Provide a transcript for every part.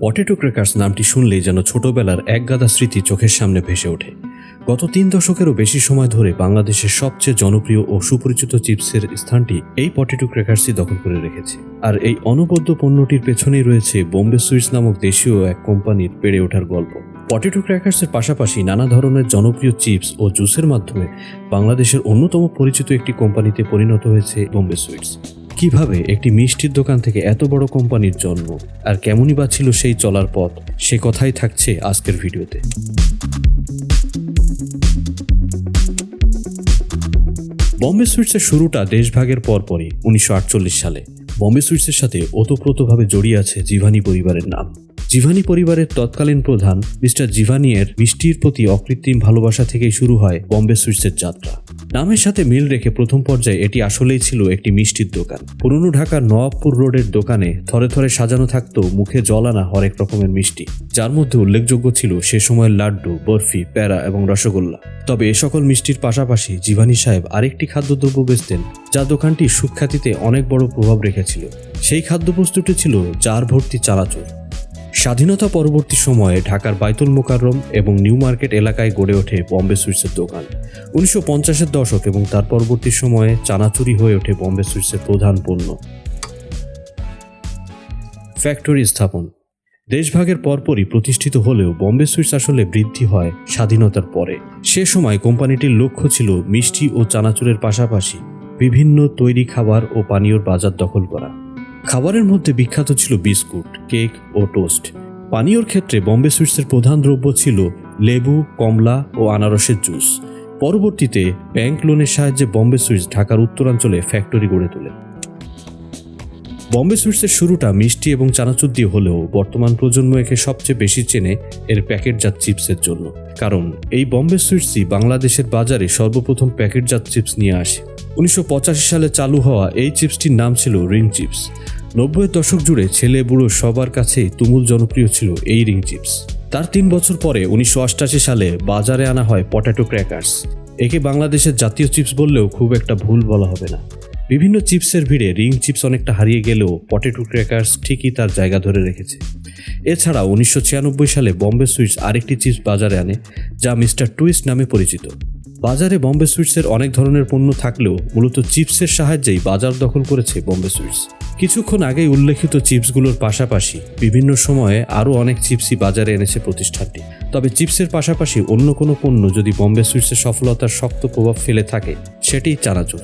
Potato crackers নামটি শুনলেই যেন ছোটবেলার একগাদা স্মৃতি চোখের সামনে ভেসে ওঠে। গত তিন দশকেরও বেশি সময় ধরে বাংলাদেশের সবচেয়ে জনপ্রিয় ও সুপরিচিত চিপসের স্থানটি এই পটেটো ক্র্যাকার্সই দখল করে রেখেছে। আর এই অনবদ্য পণ্যটির পেছনেই রয়েছে বোম্বে সুইটস নামক দেশীয় এক কোম্পানির বেড়ে ওঠার গল্প। পটেটো ক্র্যাকার্সের পাশাপাশি নানা ধরনের জনপ্রিয় চিপস ও জুসের মাধ্যমে বাংলাদেশের অন্যতম পরিচিত একটি কোম্পানিতে পরিণত হয়েছে বোম্বে সুইটস। কীভাবে একটি মিষ্টির দোকান থেকে এত বড় কোম্পানির জন্ম আর কেমনই বা ছিল সেই চলার পথ, সে কথাই থাকছে আজকের ভিডিওতে। বম্বে সুইটসের শুরুটা দেশভাগের পরপরই, উনিশশো আটচল্লিশ সালে। বম্বে সুইটসের সাথে ওতপ্রোতভাবে জড়িয়ে আছে জিভানি পরিবারের নাম। জিভানি পরিবারের তৎকালীন প্রধান মিস্টার জিভানিয়ের মিষ্টির প্রতি অকৃত্রিম ভালোবাসা থেকেই শুরু হয় বম্বে সুইটসের যাত্রা। নামের সাথে মিল রেখে প্রথম পর্যায়ে এটি আসলেই ছিল একটি মিষ্টির দোকান। পুরনো ঢাকার নবাবপুর রোডের দোকানে থরে থরে সাজানো থাকতো মুখে জল আনা হরেক রকমের মিষ্টি। যার মধ্যে উল্লেখযোগ্য ছিল সে সময়ের লাড্ডু, বরফি, প্যারা এবং রসগোল্লা। তবে এ সকল মিষ্টির পাশাপাশি জিভানি সাহেব আরেকটি খাদ্যদ্রব্য বেচতেন যা দোকানটি সুখ্যাতিতে অনেক বড় প্রভাব রেখেছিল। সেই খাদ্যবস্তুটি ছিল জার ভর্তি চানাচুর স্বাধীনতা পরবর্তী সময়ে ঢাকার বাইতুল মোকাররম এবং নিউ মার্কেট এলাকায় গড়ে ওঠে বম্বে সুইটসের দোকান। উনিশশো পঞ্চাশের দশক এবং তার পরবর্তী সময়ে চানাচুরি হয়ে ওঠে বম্বে সুইটসের প্রধান পণ্য। ফ্যাক্টরি স্থাপন। দেশভাগের পরপরই প্রতিষ্ঠিত হলেও বম্বে সুইটস আসলে বৃদ্ধি হয় স্বাধীনতার পরে। সে সময় কোম্পানিটির লক্ষ্য ছিল মিষ্টি ও চানাচুরের পাশাপাশি বিভিন্ন তৈরি খাবার ও পানীয়র বাজার দখল করা। খাবারের মধ্যে বিখ্যাত ছিল বিস্কুট, কেক ও টোস্ট। পানীয়র ক্ষেত্রে বম্বে সুইটসের প্রধান দ্রব্য ছিল লেবু, কমলা ও আনারসের জুস। পরবর্তীতে ব্যাংক লোনের সাহায্যে বম্বে সুইটস ঢাকার উত্তরাঞ্চলে ফ্যাক্টরি গড়ে তোলে। বম্বে সুইটসের শুরুটা মিষ্টি এবং চানাচুর দিয়ে হলেও বর্তমান প্রজন্ম একে সবচেয়ে বেশি চেনে এর প্যাকেটজাত চিপসের জন্য। কারণ এই বম্বে সুইটসই বাংলাদেশের বাজারে সর্বপ্রথম প্যাকেটজাত চিপস নিয়ে আসে। উনিশশো পঁচাশি সালে চালু হওয়া এই চিপসটির নাম ছিল রিং চিপস। নব্বইয়ের দশক জুড়ে ছেলে বুড়ো সবার কাছেই তুমুল জনপ্রিয় ছিল এই রিং চিপস। তার তিন বছর পরে উনিশশো আঠাশি সালে বাজারে আনা হয় পটেটো ক্র্যাকার্স। একে বাংলাদেশের জাতীয় চিপস বললেও খুব একটা ভুল বলা হবে না। বিভিন্ন চিপসের ভিড়ে রিং চিপস অনেকটা হারিয়ে গেলেও পটেটো ক্র্যাকার্স ঠিকই তার জায়গা ধরে রেখেছে। এছাড়া উনিশশো ছিয়ানব্বই সালে বম্বে সুইটস আরেকটি চিপস বাজারে আনে, যা মিস্টার টুইস্ট নামে পরিচিত। বাজারে বম্বে সুইটসের অনেক ধরনের পণ্য থাকলেও মূলত চিপসের সাহায্যেই বাজার দখল করেছে বম্বে সুইটস। কিছুক্ষণ আগেই উল্লেখিত চিপসগুলোর পাশাপাশি বিভিন্ন সময়ে আরও অনেক চিপসই বাজারে এনেছে প্রতিষ্ঠানটি। তবে চিপসের পাশাপাশি অন্য কোনো পণ্য যদি বম্বে সুইটসের সফলতার শক্ত প্রভাব ফেলে থাকে সেটি চানাচুর।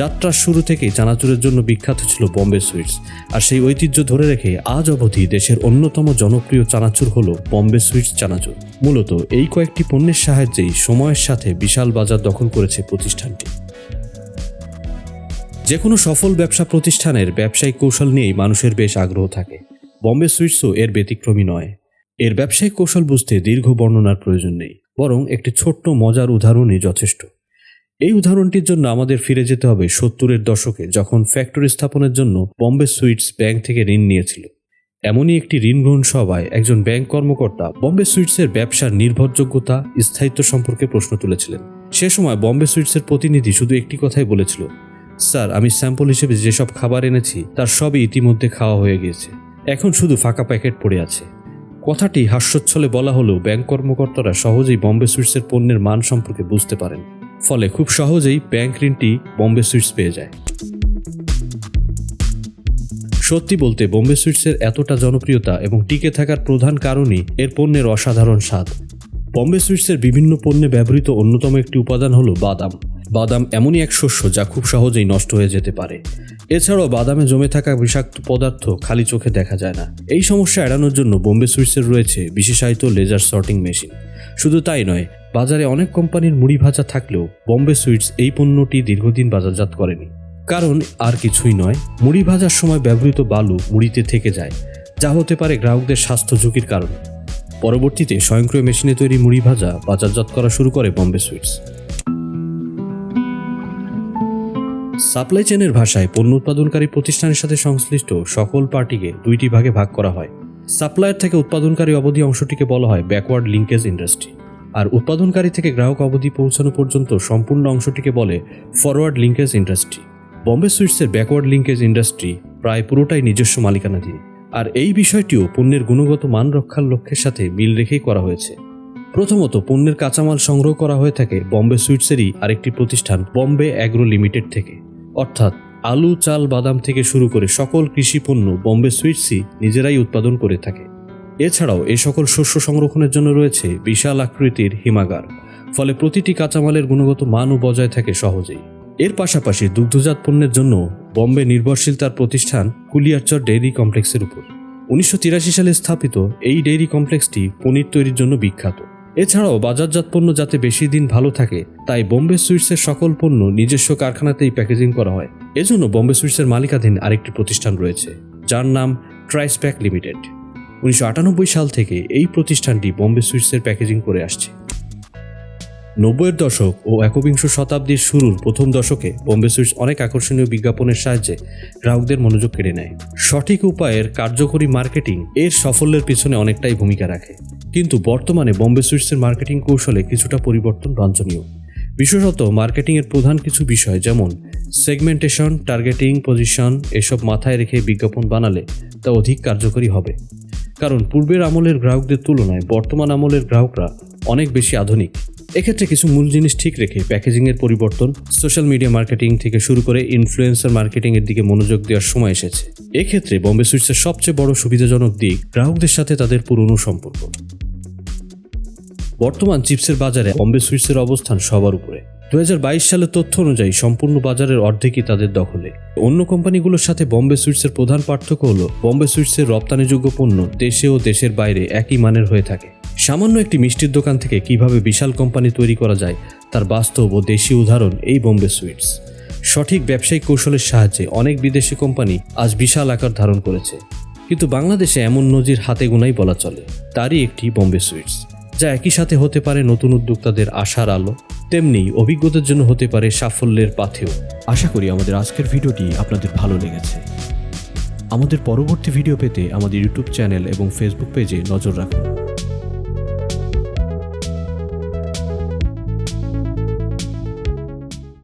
যাত্রার শুরু থেকেই চানাচুরের জন্য বিখ্যাত ছিল বম্বে সুইটস। আর সেই ঐতিহ্য ধরে রেখে আজ অবধি দেশের অন্যতম জনপ্রিয় চানাচুর হলো বম্বে সুইটস চানাচুর। মূলত এই কয়েকটি পণ্যের সাহায্যেই সময়ের সাথে বিশাল বাজার দখল করেছে প্রতিষ্ঠানটি। যে কোনো সফল ব্যবসা প্রতিষ্ঠানের ব্যবসায়িক কৌশল নিয়েই মানুষের বেশ আগ্রহ থাকে। বম্বে সুইটসও এর ব্যতিক্রমী নয়। এর ব্যবসায়িক কৌশল বুঝতে দীর্ঘ বর্ণনার প্রয়োজন নেই, বরং একটি ছোট্ট মজার উদাহরণই যথেষ্ট। এই উদাহরণটির জন্য আমাদের ফিরে যেতে হবে সত্তরের দশকে, যখন ফ্যাক্টরি স্থাপনের জন্য বম্বে সুইটস ব্যাংক থেকে ঋণ নিয়েছিল। এমনই একটি ঋণ গ্রহণ সভায় একজন ব্যাংক কর্মকর্তা বম্বে সুইটসের ব্যবসার নির্ভরযোগ্যতা, স্থায়িত্ব সম্পর্কে প্রশ্ন তুলেছিলেন। সে সময় বম্বে সুইটসের প্রতিনিধি শুধু একটি কথাই বলেছিল, স্যার, আমি স্যাম্পল হিসেবে যেসব খাবার এনেছি, তার সবই ইতিমধ্যে খাওয়া হয়ে গিয়েছে। এখন শুধু ফাঁকা প্যাকেট পড়ে আছে। কথাটি হাস্যোচ্ছলে বলা হলেও ব্যাংক কর্মকর্তারা সহজেই বম্বে সুইটসের পণ্যের মান সম্পর্কে বুঝতে পারেন। ফলে খুব সহজেই ব্যাংক ঋণটি বম্বে সুইটস পেয়ে যায়। সত্যি বলতে বোম্বে সুইটসের এতটা জনপ্রিয়তা এবং টিকে থাকার প্রধান কারণই এর পণ্যের অসাধারণ স্বাদ। বম্বে সুইটসের বিভিন্ন পণ্যে ব্যবহৃত অন্যতম একটি উপাদান হলো বাদাম। বাদাম এমনই এক শস্য যা খুব সহজেই নষ্ট হয়ে যেতে পারে। এছাড়াও বাদামে জমে থাকা বিষাক্ত পদার্থ খালি চোখে দেখা যায় না। এই সমস্যা এড়ানোর জন্য বোম্বে সুইটসের রয়েছে বিশেষায়িত লেজার সর্টিং মেশিন। শুধু তাই নয়, বাজারে অনেক কোম্পানির মুড়ি ভাজা থাকলেও বম্বে সুইটস এই পণ্যটি দীর্ঘদিন বাজারজাত করেনি। কারণ আর কিছুই নয়, মুড়ি ভাজার সময় ব্যবহৃত বালু মুড়িতে থেকে যায়, যা হতে পারে গ্রাহকদের স্বাস্থ্য ঝুঁকির কারণ। পরবর্তীতে স্বয়ংক্রিয় মেশিনে তৈরি মুড়ি ভাজা বাজারজাত করা শুরু করে বম্বে সুইটস। সাপ্লাই চেনের ভাষায় পণ্য উৎপাদনকারী প্রতিষ্ঠানের সাথে সংশ্লিষ্ট সকল পার্টিকে দুইটি ভাগে ভাগ করা হয়। সাপ্লায়ার থেকে উৎপাদনকারী অবধি অংশটিকে বলা হয় ব্যাকওয়ার্ড লিঙ্কেজ ইন্ডাস্ট্রি আর উৎপাদনকারী থেকে গ্রাহক অবধি পৌঁছানো পর্যন্ত সম্পূর্ণ অংশটিকে বলে ফরওয়ার্ড লিঙ্কেজ ইন্ডাস্ট্রি বম্বে সুইটসের ব্যাকওয়ার্ড লিঙ্কেজ ইন্ডাস্ট্রি প্রায় পুরোটাই নিজস্ব মালিকানাধীন। আর এই বিষয়টিও পণ্যের গুণগত মান রক্ষার লক্ষ্যের সাথে মিল রেখেই করা হয়েছে। প্রথমত, পণ্যের কাঁচামাল সংগ্রহ করা হয়ে থাকে বম্বে সুইটসেরই আরেকটি প্রতিষ্ঠান, বম্বে অ্যাগ্রো লিমিটেড থেকে। অর্থাৎ আলু, চাল, বাদাম থেকে শুরু করে সকল কৃষি পণ্য বম্বে সুইটসই নিজেরাই উৎপাদন করে থাকে। এছাড়াও এই সকল শস্য সংরক্ষণের জন্য রয়েছে বিশাল আকৃতির হিমাগার। ফলে প্রতিটি কাঁচামালের গুণগত মানও বজায় থাকে সহজেই। এর পাশাপাশি দুগ্ধজাত পণ্যের জন্য বম্বে নির্ভরশীল তার প্রতিষ্ঠান কুলিয়ারচর ডেইরি কমপ্লেক্সের উপর। উনিশশো তিরাশি সালে স্থাপিত এই ডেইরি কমপ্লেক্সটি পনির তৈরির জন্য বিখ্যাত। এছাড়াও বাজারজাত পণ্য যাতে বেশি দিন ভালো থাকে, তাই বোম্বে সুইটসের সকল পণ্য নিজস্ব কারখানাতেই প্যাকেজিং করা হয়। এজন্য বোম্বে সুইটসের মালিকাধীন আরেকটি প্রতিষ্ঠান রয়েছে, যার নাম ট্রাইসপ্যাক লিমিটেড। উনিশশো আটানব্বই সাল থেকে এই প্রতিষ্ঠানটি বোম্বে সুইটসের প্যাকেজিং করে আসছে। নব্বইয়ের দশক ও একবিংশ শতাব্দীর শুরুর প্রথম দশকে বোম্বে সুইটস অনেক আকর্ষণীয় বিজ্ঞাপনের সাহায্যে গ্রাহকদের মনোযোগ কেড়ে নেয়। সঠিক উপায়ের কার্যকরী মার্কেটিং এর সাফল্যের পিছনে অনেকটাই ভূমিকা রাখে। কিন্তু বর্তমানে বোম্বে সুইটসের মার্কেটিং কৌশলে কিছুটা পরিবর্তন বাঞ্ছনীয় বিশেষত মার্কেটিংয়ের প্রধান কিছু বিষয় যেমন সেগমেন্টেশন, টার্গেটিং পজিশন, এসব মাথায় রেখে বিজ্ঞাপন বানালে তা অধিক কার্যকরী হবে। কারণ পূর্বের আমলের গ্রাহকদের তুলনায় বর্তমান আমলের গ্রাহকরা অনেক বেশি আধুনিক। এক্ষেত্রে কিছু মূল জিনিস ঠিক রেখে প্যাকেজিংয়ের পরিবর্তন সোশ্যাল মিডিয়া মার্কেটিং থেকে শুরু করে ইনফ্লুয়েন্সার মার্কেটিংয়ের দিকে মনোযোগ দেওয়ার সময় এসেছে। এক্ষেত্রে বম্বে সুইটসের সবচেয়ে বড় সুবিধাজনক দিক গ্রাহকদের সাথে তাদের পুরনো সম্পর্ক। বর্তমান চিপসের বাজারে বম্বে সুইটসের অবস্থান সবার উপরে। দুহাজার বাইশ সালের তথ্য অনুযায়ী সম্পূর্ণ বাজারের অর্ধেকই তাদের দখলে। অন্য কোম্পানিগুলোর সাথে বম্বে সুইটসের প্রধান পার্থক্য হলো, বম্বে সুইটসের রপ্তানিযোগ্য পণ্য দেশে ও দেশের বাইরে একই মানের হয়ে থাকে। সামান্য একটি মিষ্টির দোকান থেকে কীভাবে বিশাল কোম্পানি তৈরি করা যায়, তার বাস্তব ও দেশি উদাহরণ এই বম্বে সুইটস। সঠিক ব্যবসায়িক কৌশলের সাহায্যে অনেক বিদেশি কোম্পানি আজ বিশাল আকার ধারণ করেছে। কিন্তু বাংলাদেশে এমন নজির হাতে গোনাই বলা চলে, তারই একটি বোম্বে সুইটস, যা একই সাথে হতে পারে নতুন উদ্যোক্তাদের আশার আলো, তেমনি অভিজ্ঞতার জন্য হতে পারে সাফল্যের পাথেও আশা করি আমাদের আজকের ভিডিওটি আপনাদের ভালো লেগেছে। আমাদের পরবর্তী ভিডিও পেতে আমাদের ইউটিউব চ্যানেল এবং ফেসবুক পেজে নজর রাখুন।